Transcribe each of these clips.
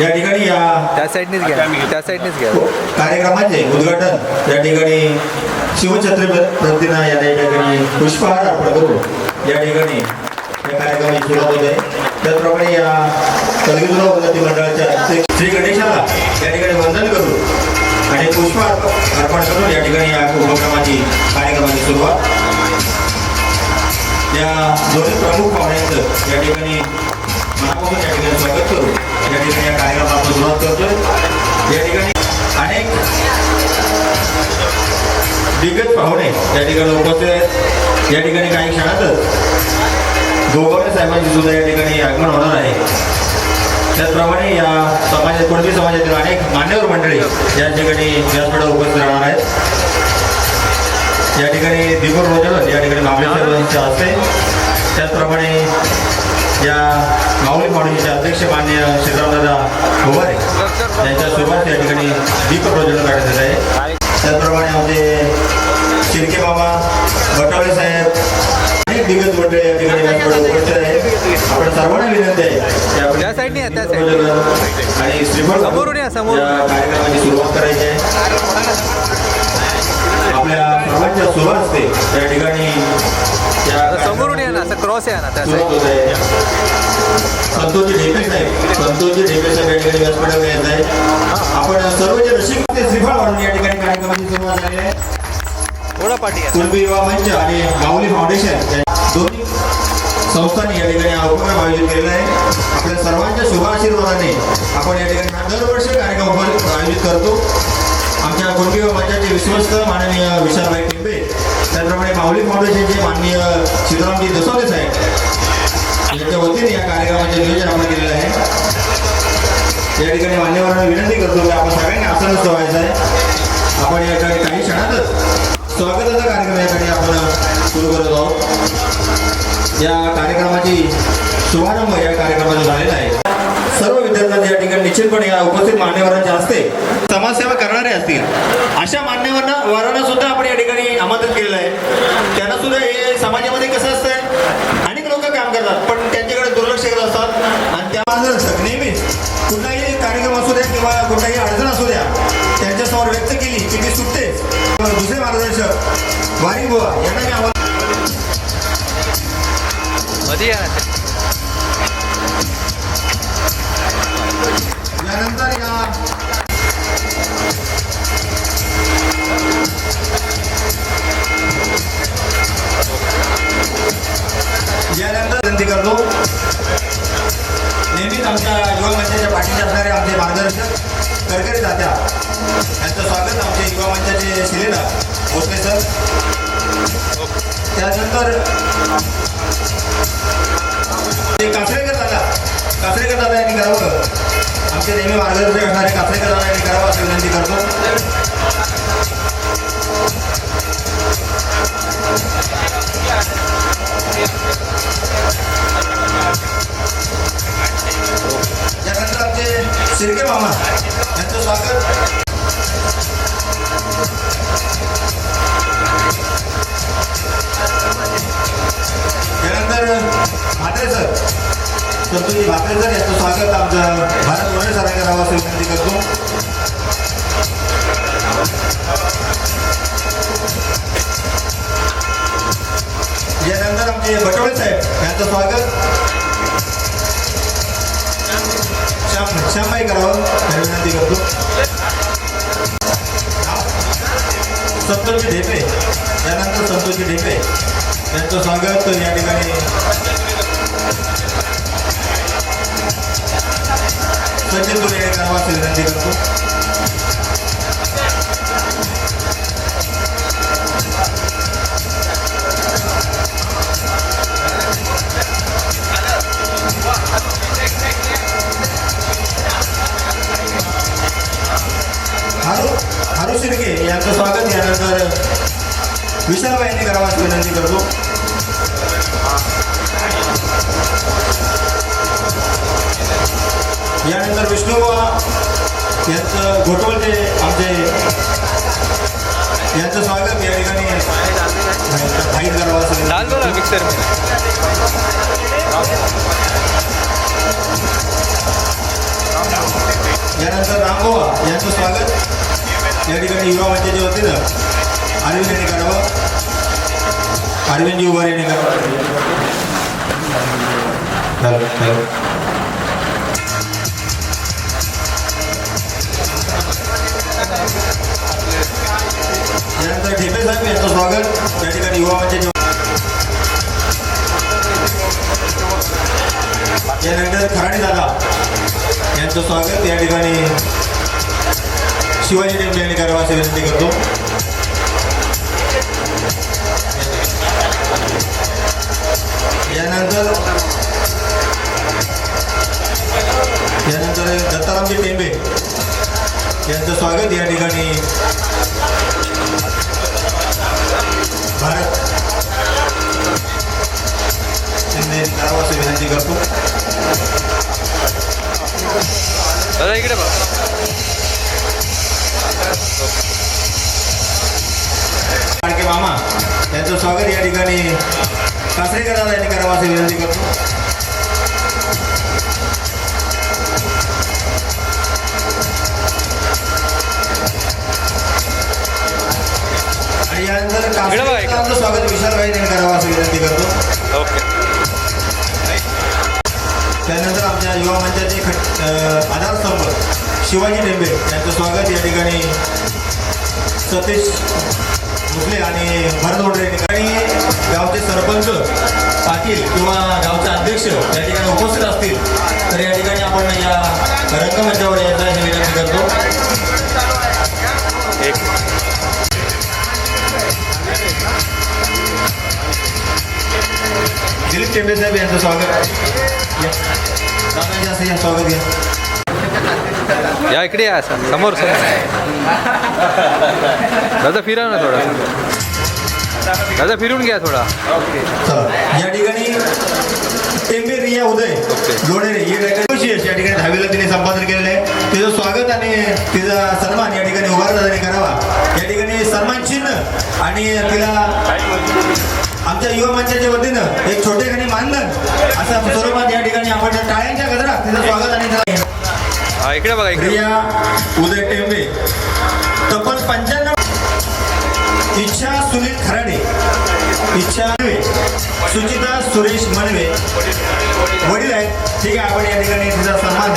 या ठिकाणी या. त्या साईडनीच घ्या. त्या साईडनीच घ्या. कार्यक्रमाचे उद्घाटन या ठिकाणी शिवछत्रपतींना या ठिकाणी पुष्पहार अर्पण करून या ठिकाणी या कार्यक्रमाची सुरुवात होत आहे. त्याचप्रमाणे या कलगीतुरा उन्नती मंडळाच्या श्री- श्री गणेशाला या ठिकाणी वंदन करून आणि पुष्प अर्प- अर्पण करून या ठिकाणी या उपक्रमाची कार्यक्रमाची सुरुवात. या दोन्ही प्रमुख पाहुण्यांचं या ठिकाणी मनापासून ठिकाणी स्वागत करू या ठिकाणी या कार्यक्रमाला आपण सुरुवात करतोय या ठिकाणी अनेक दिग्गज पाहुणे या ठिकाणी उपस्थित आहेत या ठिकाणी काही क्षणातच गोगवणे साहेबांची सुद्धा या ठिकाणी आगमन होणार आहे त्याचप्रमाणे या समाजात कोणती समाजातील अनेक मान्यवर मंडळी या ठिकाणी व्यासपीठावर उपस्थित राहणार आहेत या ठिकाणी दीपक रोजन या ठिकाणी मामले साहेबांच्या हस्ते त्याचप्रमाणे या माऊली फाउंडेशनचे अध्यक्ष मान्य श्रीरामदादा भोवारे यांच्या सोबत या ठिकाणी दीपक रोजन काढण्यात येत आहे. त्याचप्रमाणे आमचे शिर्के मामा बटावळे साहेब अनेक दिग्गज मंडळी या ठिकाणी उपस्थित आहेत. आपण सर्वांना विनंती आहे आणि श्रीफळ कार्यक्रमाची सुरुवात करायची आहे. आपल्या सर्वांच्या सुरू असते त्या ठिकाणी समोरून या ना असं क्रॉस या ना त्या सुरुवात साईड होत आहे संतोषजी ढेपे साहेब संतोषजी ढेपे साहेब या ठिकाणी व्यासपीठावर येत आहे आपण सर्व जे रसिक ते श्रीफळ वाढून या ठिकाणी कार्यक्रमाची सुरुवात झाली आहे. थोडा पाठी या कुणबी युवा मंच आणि माऊली फाउंडेशन या दोन्ही संस्थांनी या ठिकाणी हा उपक्रम आयोजित केलेला आहे. आपल्या सर्वांच्या शुभ आशीर्वादाने आपण या ठिकाणी दरवर्षी कार्यक्रम आयोजित करतो. आमच्या कुणबी युवा मंचाचे विश्वस्त माननीय विशालभाई टिंबे त्याचप्रमाणे माऊली फाउंडेशनचे माननीय सीतारामजी दसवले साहेब यांच्या वतीने या कार्यक्रमाचे नियोजन आपण केलेलं आहे. या ठिकाणी मान्यवरांना विनंती करतो की आपण सगळ्यांनी आसनच ठेवायचं आहे. आपण या ठिकाणी काही क्षणातच स्वागताचा कार्यक्रम या ठिकाणी आपण सुरू करत आहोत. या कार्यक्रमाची शुभारंभ या कार्यक्रमाचा झालेला आहे. सर्व विद्यार्थ्यांना या ठिकाणी निश्चितपणे या उपस्थित मान्यवरांच्या हस्ते समाजसेवा करणारे असतील. अशा मान्यवरांना वरांना सुद्धा आपण या ठिकाणी आमंत्रित केलेलं आहे. त्यांना सुद्धा हे समाजामध्ये कसं असतंय? अनेक लोक काम करतात पण त्यांच्याकडे दुर्लक्ष करत असतात आणि त्या नेहमीच कुठलाही कार्यक्रम असू द्या किंवा कुठलाही अडचण असू द्या त्यांच्यासमोर व्यक्त केली की मी सुटतेच दुसरे मार्गदर्शक वारी बुवा यांना मी आव्हान यानंतर विनंती करतो. नेहमीच आमच्या युवा मंचाच्या पाठीशी असणारे आमचे मार्गदर्शक करकरी दात्या. यांचं स्वागत आमचे युवा मंचाचे शिलेला होते सर. त्यानंतर ते कासरेकर दादा. कासरेकर दादा यांनी करावं. आमचे नेहमी मार्गदर्शक असणारे कासरेकर दादा यांनी करावं अशी विनंती करतो. या ठिकाणी सचिन तुरे करावं अशी विनंती करतो हारू हारू शिर्के यांचं स्वागत यानंतर विशालबाई यांनी करावं अशी विनंती करतो यानंतर विष्णुबा यांचं घोटवलचे आमचे यांचं स्वागत या ठिकाणी. फाईट करावं ना मिक्सर में यानंतर रामगोवा यांचं स्वागत. या ठिकाणी युवा मंचाच्या वतीनं अरविंद यांनी करावं अरविंद उभार यांनी करावं त्यानंतर ढेपे साहेब यांचं स्वागत. या ठिकाणी युवा मंच यानंतर खराडे दादा. यांचं स्वागत. या ठिकाणी शिवाजी टेम्पल यांनी करावं अशी विनंती करतो. यानंतर यानंतर दत्तारामजी टेंबे यांचं स्वागत. या ठिकाणी ठिकाणी कासरेकर दादा यांनी करावं अशी विनंती करतो आणि यानंतर. कासरेकरांचं स्वागत विशालभाई यांनी करावं अशी विनंती करतो ओके त्यानंतर आमच्या युवा मंचाचे खट आधारस्तंभ शिवाजी टेंबे यांचं स्वागत या ठिकाणी सतीश भोसले आणि भरत वडरे आणि गावचे सरपंच पाटील किंवा गावचे अध्यक्ष या ठिकाणी उपस्थित असतील तर या ठिकाणी आपण या रंगमंचावर यायचा हे विनंती करतो. दिलीप टेंबे साहेब यांचं स्वागत. या. दादाजी असं या स्वागत घ्या या इकडे या असं समोर समोर. दादा फिरव ना थोडा. दादा फिरून घ्या थोडा. या ठिकाणी टेंबे रिया उदय. ही ठिकाणी या ठिकाणी दहावीला तिने संपादन केलेलं आहे. तिचं स्वागत आणि तिचा सन्मान या ठिकाणी उभारदादाने करावा. या ठिकाणी सन्मान चिन्ह आणि तिला आमच्या युवा मंचाच्या वतीनं एक छोटेखानी मानधन अशा स्वरूपात या ठिकाणी आपण त्या टाळ्यांच्या गजरात तिचं स्वागत आणि हा इकडे बघा इकडे. प्रिया उदय टेंबे तब्बल पंच्याण्णव. इच्छा सुनील खराडे इच्छा सुचिता सुरेश मनवे. वडील आहेत. ठीक आहे आपण या ठिकाणी तिचा सन्मान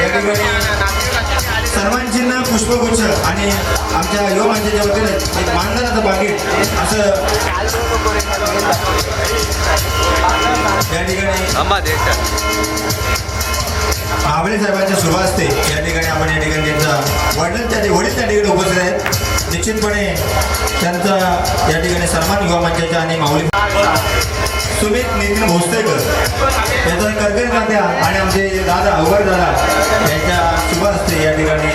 या ठिकाणी सन्मान चिन्ह पुष्पगुच्छ आणि आमच्या युवा मंचाच्या वतीने एक मानधनाचं पाकिट असं या ठिकाणी आंबळे साहेबांच्या सुरुवात असते. या ठिकाणी आपण या ठिकाणी त्यांचा वडील त्या वडील त्या ठिकाणी उपस्थित आहेत. निश्चितपणे त्यांचा या ठिकाणी सन्मान युवा मंचाच्या आणि माऊली सुमित नितीन भोसलेकर. त्याचा करकरी तात्या आणि आमचे दादा अवघड दादा यांच्या शुभ असते या ठिकाणी.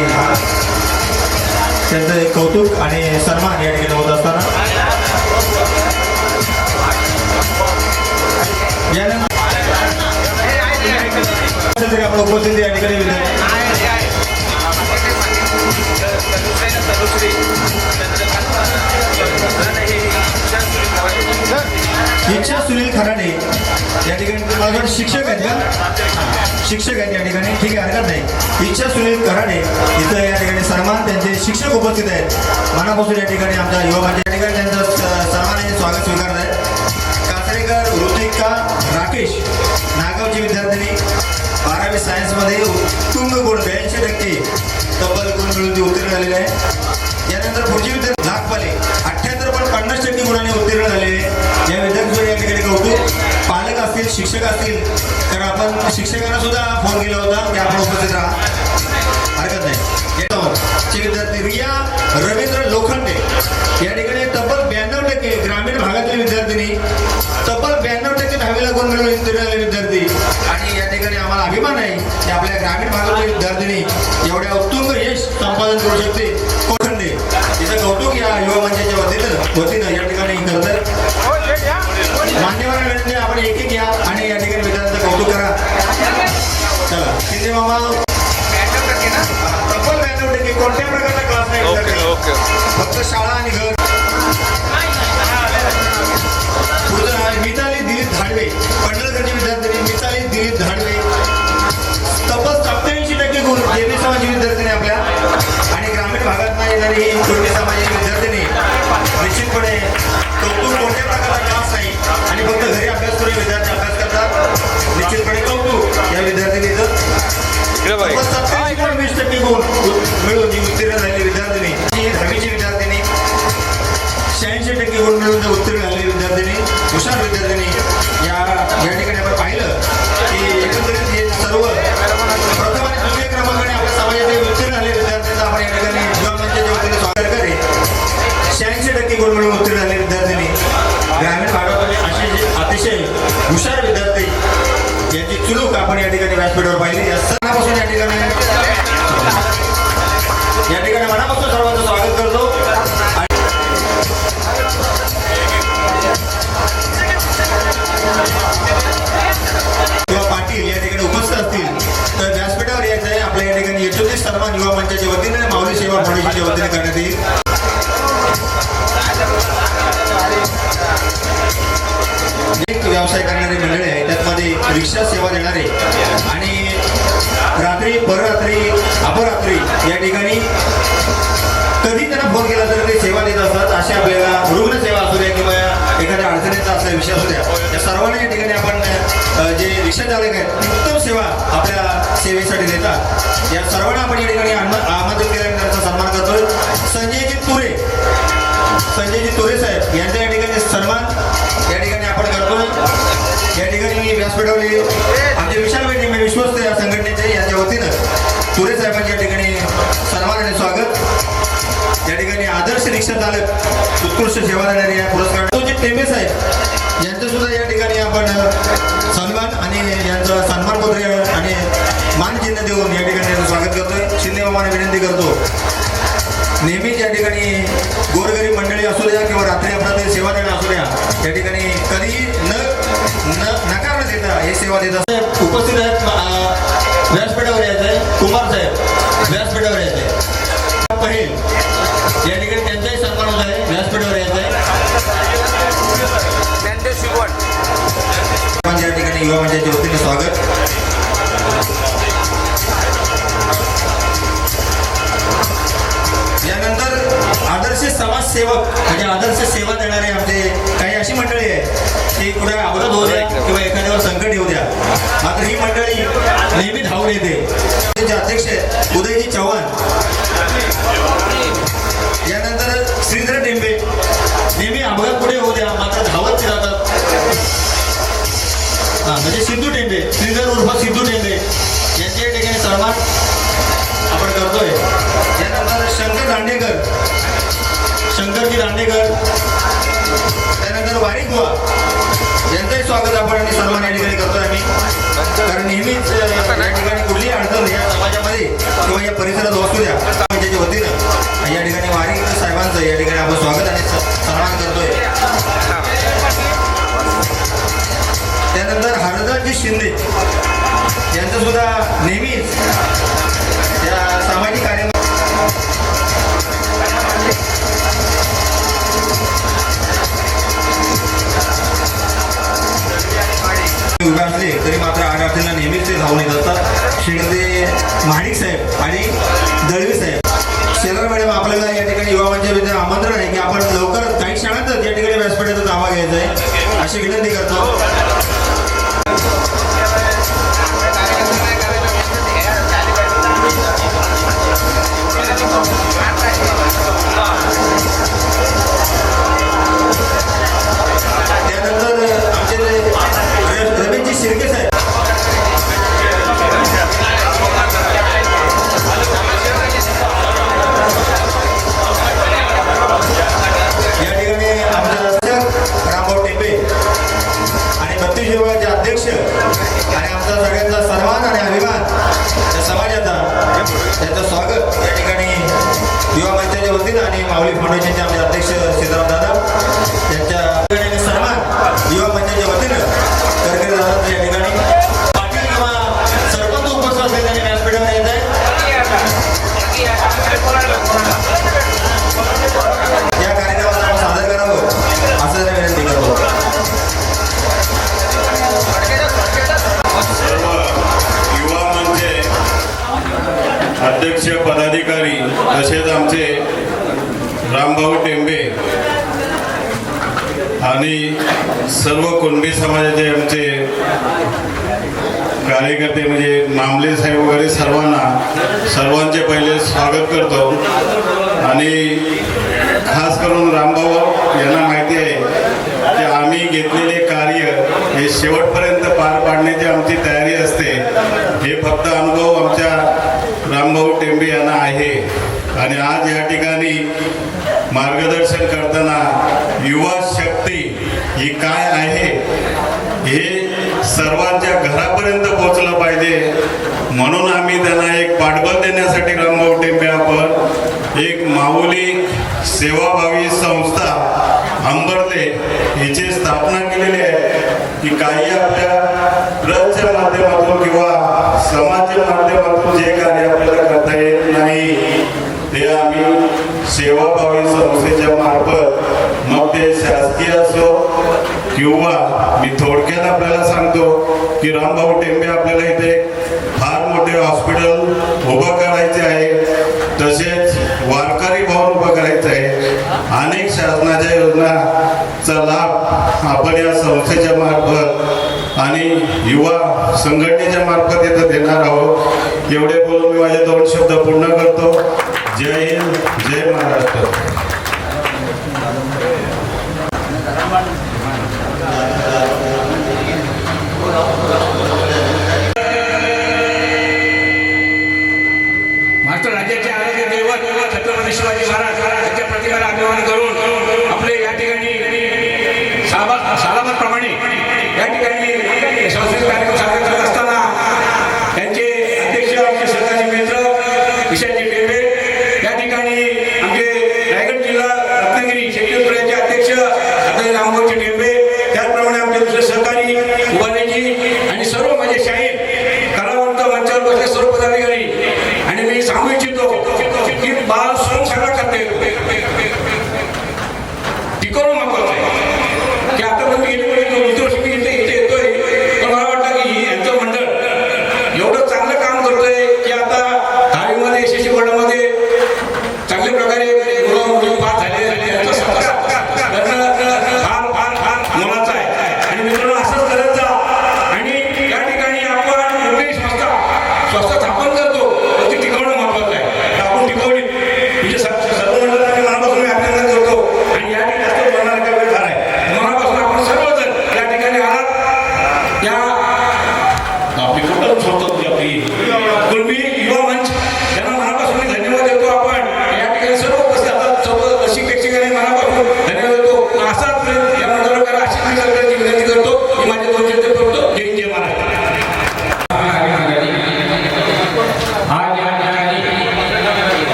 त्यांचं एक कौतुक आणि सन्मान या ठिकाणी आपण उपस्थित या ठिकाणी. इच्छा सुनील खराडे या ठिकाणी शिक्षक आहेत का? शिक्षक आहेत या ठिकाणी. ठीक आहे हरकत नाही. इच्छा सुनील खराडे इथं या ठिकाणी सन्मान त्यांचे शिक्षक उपस्थित आहेत. मनापासून या ठिकाणी आमच्या युवा या ठिकाणी त्यांचं स- स्वागत स्वीकारत आहेत. कासरेकर ऋतिका राकेश नागावची विद्यार्थिनी बारावी सायन्समध्ये उत्तुंग गुण ब्याऐंशी टक्के तब्बल गुण मिळून उत्तीर्ण झालेले आहे. यानंतर पुढची विद्यार्थी नागपाले. अठ्ठ्याहत्तर पण पन्नास टक्के गुणांनी उत्तीर्ण झालेले या विद्यार्थ्यांचं या ठिकाणी कौतुक. पालक असतील शिक्षक असतील तर आपण शिक्षकांना सुद्धा फोन केला होता की आपण उपस्थित राहा. हरकत नाही. येतो चे विद्यार्थी रिया रवींद्र लोखंडे. या ठिकाणी तब्बल ब्याण्णव टक्के ग्रामीण भागातील विद्यार्थिनी तब्बल ब्याण्णव टक्के दहावीला गुण मिळवून उत्तीर्ण झाले विद्यार्थी. आणि ठिकाणी आम्हाला अभिमान आहे की आपल्या ग्रामीण भागातील विद्यार्थिनी एवढ्या उत्तुंग यश संपादन करू शकते. कोखंडे तिचं कौतुक या युवा मंचाच्या वतीनं वतीनं या ठिकाणी करतात मान्यवर विनंती आपण एक एक या आणि या ठिकाणी विद्यार्थ्यांचं कौतुक करा. चला. शिंदे मामा. तब्बल ब्याण्णव टक्के कोणत्या प्रकारचा क्लास नाही ओके विद्यार्थी. ओके फक्त शाळा आणि घर. पुढचं मिताली दिलीप धाडवे. पंढरकरची विद्यार्थिनी मिताली दिलीप धाडवे. Yeni savcı आदर्श रिक्षा उत्कृष्ट सेवा देणारे या पुरस्कार तो जे टेंबे साहेब यांचं सुद्धा या ठिकाणी आपण सन्मान आणि यांचं सन्मानपत्र आणि मानचिन्ह देऊन या ठिकाणी यांचं स्वागत करतोय. शिंदे मामाने विनंती करतो. नेहमीच या ठिकाणी गोरगरीब मंडळी असू द्या किंवा रात्री अपरात्री सेवा देणं असू द्या या ठिकाणी कधीही न नकार न देता हे सेवा देत असतात. उपस्थित आहेत व्यासपीठावर यायचं आहे कुमार साहेब व्यासपीठावर यायचं आहे पहेल या ठिकाणी त्यांचाही सन्मान होत आहे. व्यासपीठावर यायचं आहे त्यांचे शिकवण या ठिकाणी युवा मंचाच्या वतीने स्वागत. आदर्श समाजसेवक म्हणजे आदर्श सेवा देणारे आमचे काही अशी मंडळी आहेत की कुठे अवरोध होऊ द्या किंवा एखाद्यावर संकट येऊ द्या. मात्र ही मंडळी नेहमी धावून येते. त्यांचे अध्यक्ष आहेत उदयजी चव्हाण यानंतर श्रीधर टेंबे नेहमी अपघात पुढे होऊ द्या मात्र धावत राहतात जातात. हा म्हणजे सिद्धू टेंबे श्रीधर उर्फ सिद्धू टेंबे यांच्या ठिकाणी सन्मान आपण करतोय. यानंतर शंकर दांडेकर शंकरजी दांडेकर. त्यानंतर वारी बुवा यांचंही स्वागत आपण आणि सन्मान या ठिकाणी करतोय आम्ही. कारण नेहमीच या ठिकाणी कुठलीही अडचण या समाजामध्ये किंवा या परिसरात असू द्या त्याच्या वतीनं. या ठिकाणी वारी साहेबांचं या ठिकाणी आपण स्वागत आणि सन्मान करतोय. त्यानंतर हरदासजी शिंदे. यांचं सुद्धा नेहमीच उभे असले तरी मात्र आठ अडचणीला नेहमीच ते धावून येत असतात. शिंदे महाडिक साहेब आणि दळवी साहेब. शेलार मॅडम आपल्याला या ठिकाणी युवा मंचाविरुद्ध आमंत्रण आहे की आपण लवकर काही क्षणातच या ठिकाणी व्यासपीठाचा दावा घ्यायचा आहे. अशी विनंती करतो. रामभाऊ टेंबे आणि सर्व कुणबी समाजाचे आमचे कार्यकर्ते म्हणजे नामले साहेब वगैरे सर्वांना सर्वांचे पहिले स्वागत करतो. आणि खास करून रामभाऊ यांना माहिती आहे की आम्ही घेतलेले कार्य हे शेवटपर्यंत पार पाडण्याची आमची तयारी असते. हे फक्त अनुभव आमच्या रामभाऊ टेंबे यांना आहे. आणि आज या ठिकाणी मार्गदर्शन करताना युवा शक्ती ही काय आहे हे सर्वांच्या घरापर्यंत पोहोचलं पाहिजे. म्हणून आम्ही त्यांना एक पाठबळ देण्यासाठी रामभाऊ टेंबे आपण एक माऊली सेवाभावी संस्था अंबरले हिची स्थापना केलेली आहे. की काही आपल्या ट्रस्टच्या माध्यमातून किंवा समाजच्या माध्यमातून जे कार्य आपल्याला करता येत नाही ते आम्ही सेवाभावी संस्थेच्या मार्फत मग ते शासकीय असो किंवा मी थोडक्यात आपल्याला सांगतो की रामभाऊ टेंबे आपल्याला इथे फार मोठे हॉस्पिटल उभं करायचे आहे. तसेच वारकरी भवन उभं करायचं आहे. अनेक शासनाच्या योजनाचा लाभ आपण या संस्थेच्या मार्फत आणि युवा संघटनेच्या मार्फत इथं देणार आहोत. एवढे बोलून मी माझे दोन शब्द पूर्ण करतो. Yo he.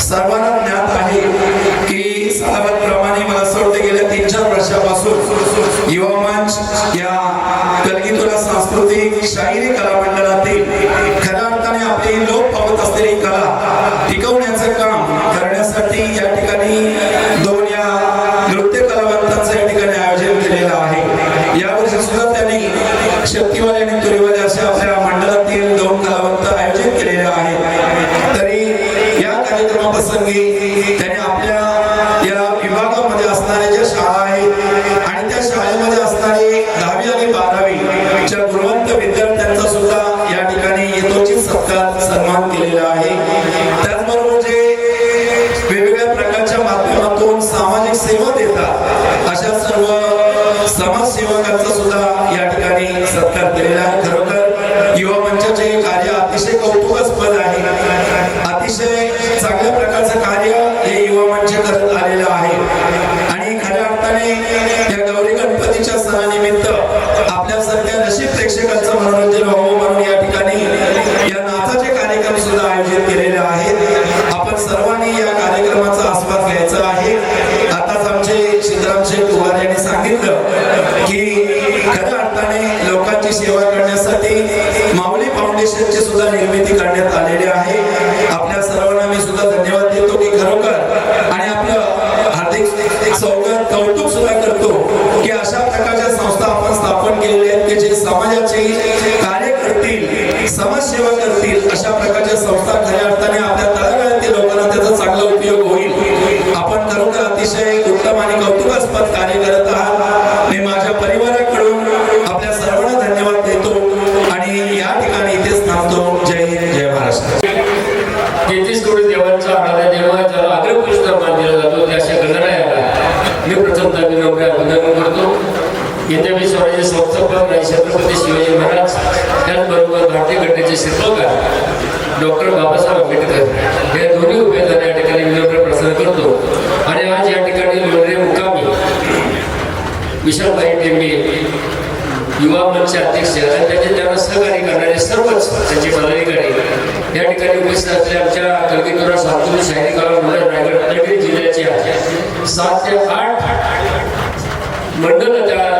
सर्वांना ज्ञात आहे की साहेबांप्रमाणे मला असं वाटतं गेल्या तीन चार वर्षापासून युवा मंच या कलगीतुरा सांस्कृतिक शाहिरी कला personally that ची सेवा करण्यासाठी माऊली फाउंडेशनची सुद्धा निर्मिती करण्यात आलेली आहे. आपल्या सर्वांना मी सुद्धा धन्यवाद देतो की खरोखर आणि आपलं हार्दिक सौगत कौतुक सुद्धा करतो की अशा प्रकारच्या संस्था आपण स्थापन केलेल्या आहेत की जे समाजाचे कार्य करतील समाजसेवा करतील अशा प्रकारच्या संस्था खऱ्या हिंदवी स्वराज्य संस्थापक छत्रपती शिवाजी महाराज. त्याचबरोबर भारतीय घटनेचे शिल्पकार डॉक्टर बाबासाहेब आंबेडकर. या दोन्ही उमेदवार या ठिकाणी विनम्र प्रसन्न करतो. आणि आज या ठिकाणी लोणरे मुकामी विशालभाई टेंबे युवा मंच अध्यक्ष आणि त्याचे त्यांना सहकार्य करणारे सर्वच त्यांचे पदाधिकारी या ठिकाणी उपस्थित असलेल्या आमच्या कलगीतुरा सातूर शाहिरी गाव रायगड रत्नागिरी जिल्ह्याच्या सात ते आठ मंडळ त्या